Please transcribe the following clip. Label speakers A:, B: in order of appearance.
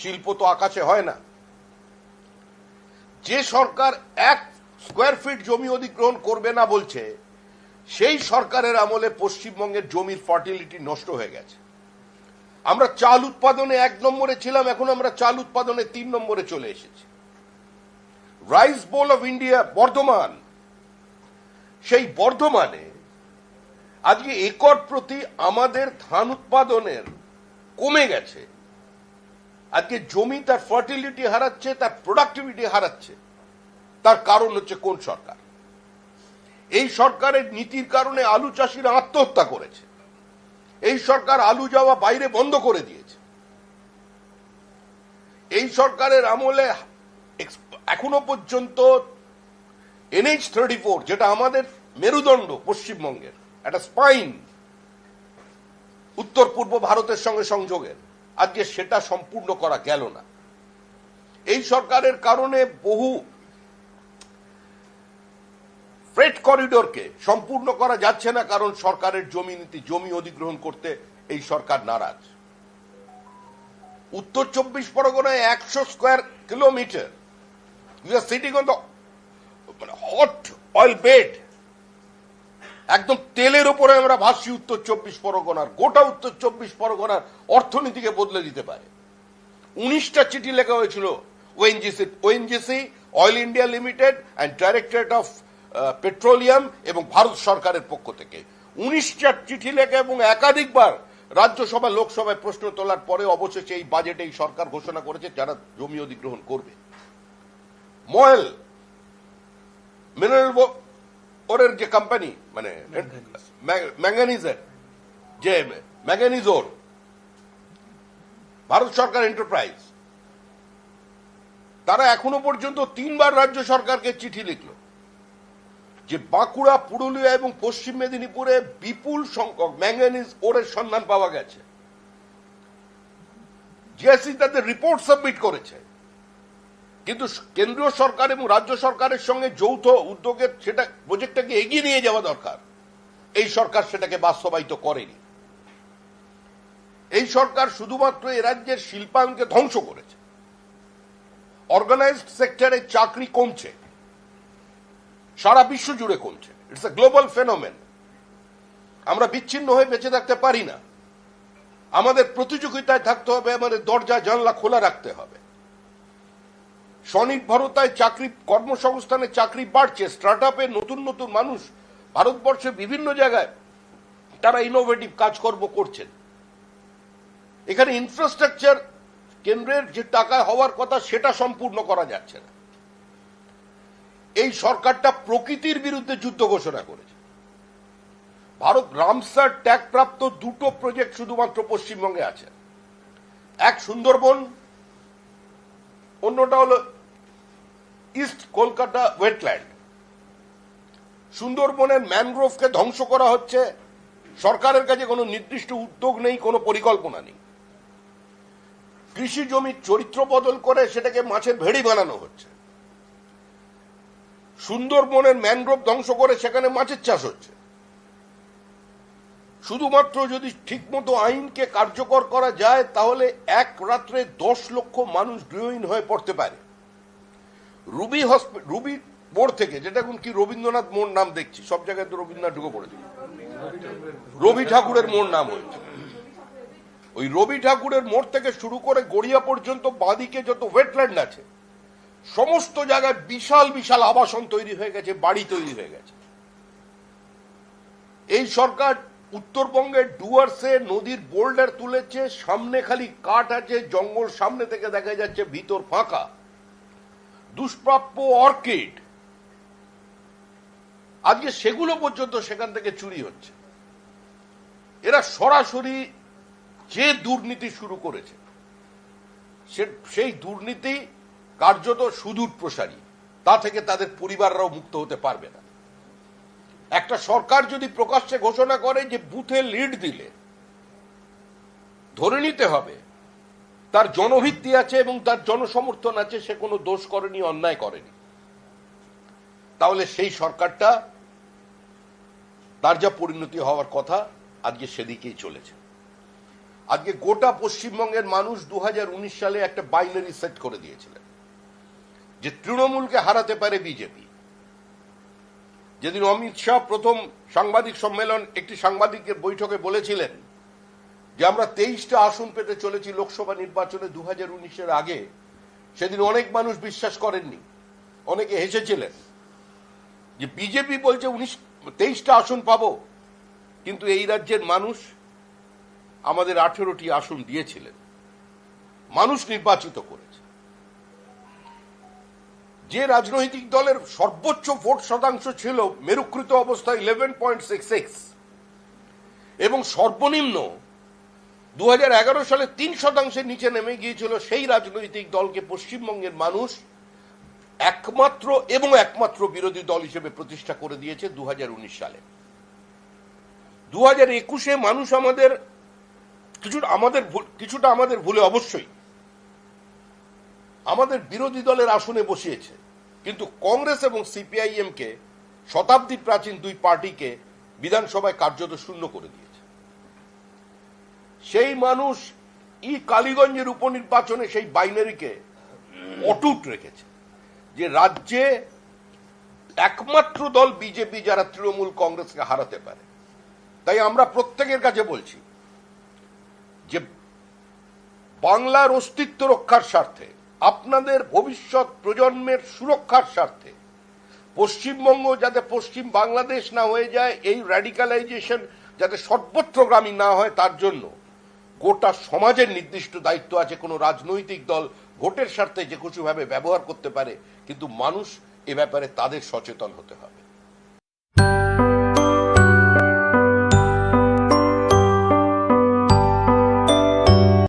A: শিল্প তো আকাশে হয় না। যে সরকার এক স্কোয়ার ফিট জমি অধিগ্রহণ করবে না বলছে, সেই সরকারের আমলে পশ্চিমবঙ্গের জমির ফার্টিলিটি নষ্ট হয়ে গেছে। আমরা চাল উৎপাদনে এক নম্বরে ছিলাম, এখন আমরা চাল উৎপাদনে তিন নম্বরে চলে এসেছি। Rice bowl of India Bardhaman. সেই বর্ধমানে আজকে একর প্রতি আমাদের ধান উৎপাদনের কমে গেছে। আজকে জমি তার ফার্টিলিটি হারাচ্ছে, তার প্রোডাক্টিভিটি হারাচ্ছে। তার কারণ হচ্ছে কোন সরকার? এই সরকারের নীতির কারণে আলু চাষিরা আত্মহত্যা করেছে। এই সরকার আলু যাওয়া বাইরে বন্ধ করে দিয়েছে। এই সরকারের আমলে এখনও পর্যন্ত এনএইচ থার্টি ফোর, যেটা আমাদের মেরুদণ্ড পশ্চিমবঙ্গের, একটা স্পাইন উত্তর পূর্ব ভারতের সঙ্গে সংযোগের আজকে সেটা সম্পূর্ণ করা গেল না। এই সরকারের কারণে বহু ফ্রেট করিডোরকে সম্পূর্ণ করা যাচ্ছে না, কারণ সরকারের জমি নীতি, জমি অধিগ্রহণ করতে এই সরকার নারাজ। উত্তর চব্বিশ পরগনায় একশো square kilometre you are sitting on the hot oil bed একদম তেলের উপরে আমরা ভাসি উত্তর চব্বিশ পরগনার, গোটা উত্তর চব্বিশ পরগনার অর্থনীতিকে বদলে দিতে পারে। উনিশটা চিঠি লেখা হয়েছিল ONGC ONGC oil India limited and directorate of petroleum এবং ভারত সরকারের পক্ষ থেকে। উনিশটা চিঠি লেখা এবং একাধিকবার রাজ্যসভা, লোকসভায় প্রশ্ন তোলার পরে অবশেষে এই বাজেটে এই সরকার ঘোষণা করেছে, যারা জমি অধিগ্রহণ করবে। ময়েল মিনারেল ওরের যে কোম্পানি মানে ম্যাঙ্গানিজের যে ম্যাঙ্গানিজোর ভারত সরকার এন্টারপ্রাইজ তারা এখনও পর্যন্ত তিনবার রাজ্য সরকারকে চিঠি লিখল যে বাঁকুড়া পুরুলিয়া এবং পশ্চিম মেদিনীপুরে বিপুল সংখ্যক ম্যাঙ্গানিজ ওরের সন্ধান পাওয়া গেছে। জিএসসি তাদের রিপোর্ট সাবমিট করেছে। কিন্তু কেন্দ্রীয় সরকার এবং রাজ্য সরকারের সঙ্গে যৌথ উদ্যোগের সেটা প্রজেক্টটাকে এগিয়ে নিয়ে যাওয়া দরকার? এই সরকার সেটাকে বাস্তবায়িত করেনি। এই সরকার শুধুমাত্র এ রাজ্যের শিল্পায়নকে ধ্বংস করেছে। অর্গানাইজড সেক্টরে চাকরি কমছে। সারা বিশ্ব জুড়ে কমছে। ইটস এ গ্লোবাল ফেনোমেন আমরা বিচ্ছিন্ন হয়ে বেঁচে থাকতে পারি না। আমাদের প্রতিযোগিতায় থাকতে হবে, আমাদের দরজা জানলা খোলা রাখতে হবে। স্বনির্ভরতায় চাকরি, কর্মসংস্থানে চাকরি বাড়ছে স্টার্ট নতুন নতুন মানুষ ভারতবর্ষের বিভিন্ন জায়গায় তারা ইনোভেটিভ কাজকর্ম করছেন। এখানে ইনফ্রাস্ট্রাকচার কেন্দ্রের যে টাকায় হওয়ার কথা, সেটা সম্পূর্ণ করা যাচ্ছে না। এই সরকারটা প্রকৃতির বিরুদ্ধে যুদ্ধ ঘোষণা করেছে। ভারত রামসার ট্যাগ প্রাপ্ত দুটো প্রজেক্ট শুধুমাত্র পশ্চিমবঙ্গে আছে। এক সুন্দরবন অন্যটা হলো ইস্ট কলকাতা ওয়েটল্যান্ড সুন্দরবনের ম্যানগ্রোভকে ধ্বংস করা হচ্ছে। সরকারের কাছে কোনো নির্দিষ্ট উদ্যোগ নেই, কোনো পরিকল্পনা নেই। কৃষি জমির চরিত্র বদল করে সেটাকে মাছের ভেড়ি বানানো হচ্ছে। সুন্দরবনের ম্যানগ্রোভ ধ্বংস করে সেখানে মাছের চাষ হচ্ছে। শুধুমাত্র যদি ঠিকমতো আইনকে কার্যকর করা যায়, তাহলে এক রাত্রে দশ লক্ষ মানুষ গৃহহীন হয়ে পড়তে পারে। রুবি রুবি মোড় থেকে, যেটা এখন কি রবীন্দ্রনাথ মোড় নাম দেখছি, সব জায়গায় তো রবীন্দ্রনাথ ঢুকে পড়েছে। রবি ঠাকুরের মোড় নাম হয়েছে। ওই রবি ঠাকুরের মোড় থেকে শুরু করে গড়িয়া পর্যন্ত বাঁদিকে যত ওয়েটল্যান্ড আছে, সমস্ত জায়গায় বিশাল বিশাল আবাসন তৈরি হয়ে গেছে, বাড়ি তৈরি হয়ে গেছে। এই সরকার উত্তরবঙ্গের ডুয়ার্সে নদীর বোল্ডার তুলেছে, সামনে খালি কাঠ আছে, জঙ্গল সামনে থেকে দেখা যাচ্ছে ভিতর ফাঁকা। দুষ্প্রাপ্য অর্কিড। আজকে সেগুলো পর্যন্ত সেখান থেকে চুরি হচ্ছে। এরা সরাসরি যে দুর্নীতি শুরু করেছে সেই দুর্নীতি কার্যত সুদূর প্রসারী তা থেকে তাদের পরিবাররাও মুক্ত হতে পারবে না। একটা সরকার যদি প্রকাশ্যে ঘোষণা করে যে বুথে লিড দিলে, ধরে নিতে হবে, তার জনভিত্তি আছে এবং তার জনসমর্থন আছে, সে কোনো দোষ করেনি, অন্যায় করেনি। তাহলে সেই সরকারটা, তার যা পরিণতি হওয়ার কথা, আজকে সেদিকেই চলেছে। আজকে গোটা পশ্চিমবঙ্গের মানুষ দু হাজার উনিশ সালে একটা বাইনারি সেট করে দিয়েছিলেন, যে তৃণমূলকে হারাতে পারে বিজেপি। যেদিন অমিত শাহ প্রথম সাংবাদিক সম্মেলন, একটি সাংবাদিকের বৈঠকে বলেছিলেন যে আমরা তেইশটা আসন পেতে চলেছি লোকসভা নির্বাচনে দু হাজার উনিশের আগে। সেদিন অনেক মানুষ বিশ্বাস করেননি, অনেকে হেসেছিলেন যে বিজেপি বলছে উনিশ, তেইশটা আসন পাবো, কিন্তু এই রাজ্যের মানুষ আমাদের আঠেরোটি আসন দিয়েছিলেন। মানুষ নির্বাচিত করেছে। যে রাজনৈতিক দলের সর্বোচ্চ ভোট শতাংশ ছিল মেরুকৃত অবস্থায় ইলেভেন পয়েন্ট সিক্স সিক্স এবং সর্বনিম্ন দু হাজার এগারো সালে তিন শতাংশের নিচে নেমে গিয়েছিল সেই রাজনৈতিক দলকে পশ্চিমবঙ্গের মানুষ একমাত্র এবং একমাত্র বিরোধী দল হিসেবে প্রতিষ্ঠা করে দিয়েছে দু হাজার উনিশ সালে। দু হাজার একুশে মানুষ আমাদের কিছুটা আমাদের কিছুটা আমাদের ভুলে অবশ্যই। আমাদের বিরোধী দলের আসনে বসিয়েছে। কিন্তু কংগ্রেস এবং সিপিআইএম কে শতাব্দী প্রাচীন দুই পার্টিকে বিধানসভায় কার্যত শূন্য করে দিয়েছে। সেই মানুষ ই কালীগঞ্জের উপনির্বাচনে সেই বাইনারিকে অটুট রেখেছে যে রাজ্যে একমাত্র দল বিজেপি যারা তৃণমূল কংগ্রেসকে হারাতে পারে। তাই আমরা প্রত্যেকের কাছে বলছি যে বাংলার অস্তিত্ব রক্ষার স্বার্থে আপনাদের ভবিষ্যৎ প্রজন্মের সুরক্ষার স্বার্থে। পশ্চিমবঙ্গ যাতে পশ্চিম বাংলাদেশ না হয়ে যায়, এই র্যাডিকালাইজেশন যাতে সর্বত্র গ্রামীণ না হয়, তার জন্য গোটা সমাজের নির্দিষ্ট দায়িত্ব আছে। কোনো রাজনৈতিক দল ভোটের স্বার্থে যে কিছুভাবে ব্যবহার করতে পারে, কিন্তু মানুষ এ ব্যাপারে তাদের সচেতন হতে হবে।